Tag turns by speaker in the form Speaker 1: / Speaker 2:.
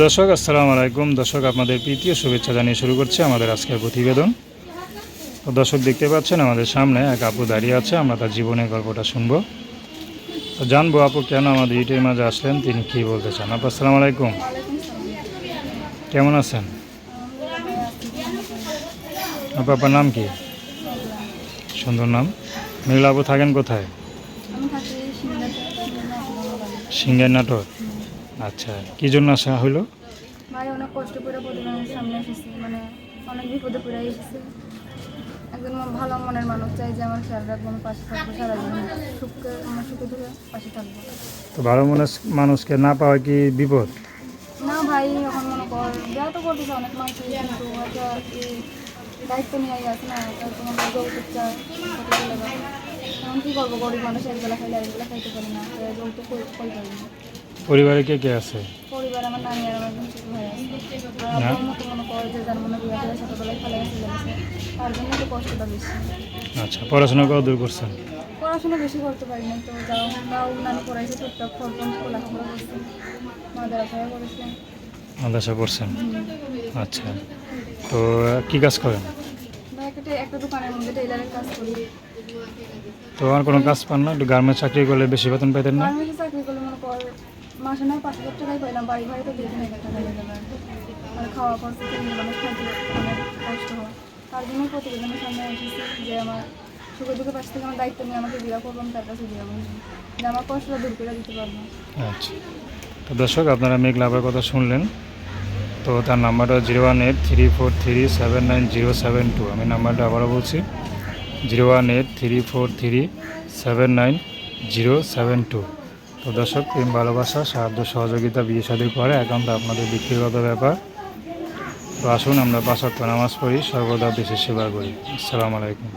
Speaker 1: দর্শক, আসসালামু আলাইকুম। দর্শক, আপনাদের প্রীতীয় শুভেচ্ছা জানিয়ে শুরু করছে আমাদের আজকের প্রতিবেদন। তো দর্শক, দেখতে পাচ্ছেন আমাদের সামনে এক আপু দাঁড়িয়ে আছে, আমরা তার জীবনের গল্পটা শুনব। তো জানব আপু, কেন আমাদের ইটের মাঝে আসলেন, তিনি কী বলতে চান? আপু, আসসালামু আলাইকুম। কেমন আছেন? আপু, আপনার নাম কি? সুন্দর নাম। মেঘলা আপু, থাকেন কোথায়? সিঙ্গার নাটক। আচ্ছা কী জন্য আসা হইল
Speaker 2: ভাই অনেক কষ্ট করে প্রতিদিনের সামনে এসেছি মানে অনেক বিপদে পড়ে এসেছি একজন ভালো মনের মানুষ চাই যে আমার খেয়াল রাখব আমি পাশে থাকব সারা জীবন সুখে আমার সুখে দুঃখে পাশে থাকব।
Speaker 1: তো ভালো মানুষ মানুষকে না পাওয়া কি বিপদ?
Speaker 2: না ভাই এখন মনে কর যা তো করতেছে অনেক মানুষ কিন্তু এই দায়িত্ব নিয়ে আছে না তোমার যৌতুক চায় এখন কী করব? গরিব মানুষ একবেলা খাইলে একবেলা খাইতে পারি না তো যৌতুক কই পারি না
Speaker 1: পরিবারে কে কে আছে?
Speaker 2: পরিবার আমার নানি আর আমার ছোট ভাই আছে। আমার মতো করে যার মনে বিয়ে করে ছোটবেলায় ফেলে গেছে। তার জন্য একটু কষ্টটা বেশি।
Speaker 1: আচ্ছা পড়াশোনা কত দূর করছেন?
Speaker 2: পড়াশোনা বেশি করতে পারি না তো যাও তাও নানি পড়াইছে টুকটাক লেখাপড়া করছে। মাদের আশায় করেছে
Speaker 1: মাদ্রাসা পড়ছেন? আচ্ছা তো কি কাজ করেন?
Speaker 2: একটা দোকানের মধ্যে টেইলারের কাজ করি।
Speaker 1: তো আর কোনো কাজ পান না? একটু গার্মেন্টস চাকরি করলে বেশি বেতন পেতেন না?
Speaker 2: গার্মেন্টসে চাকরি করলে কর মাসে নয়, পাঁচ হাজার টাকাই পাইলাম। বাড়ি ভাড়া তো দুই হাজার টাকা লেগে যাবে আর খাওয়া খরচা মানুষ খাইতে অনেক কষ্ট হয়। তার জন্যই প্রতিবেদনের সামনে এসেছি যে আমার সুখে দুঃখে পাশে থেকে আমার দায়িত্ব নিয়ে আমাকে বিয়ে করব তার কাছে বিয়ে করব। যে আমার কষ্টটা দূর করে দিতে পারব।
Speaker 1: আচ্ছা। তো দর্শক, আপনারা মেঘ লাভের কথা শুনলেন। তো তার নাম্বারটা zero one eight three four three seven nine zero seven two. আমি নাম্বারটা আবারও বলছি। Zero one eight three four three seven nine zero seven two. তো দর্শক, প্রেম, ভালোবাসা, সাহায্য, সহযোগিতা, বিয়ে শাদী করে একান্ত আপনাদের ব্যক্তিগত ব্যাপার। তো আসুন আমরা পাঁচ ওয়াক্ত নামাজ পড়ি, সর্বদা দেশের সেবা করি। আসসালামু আলাইকুম।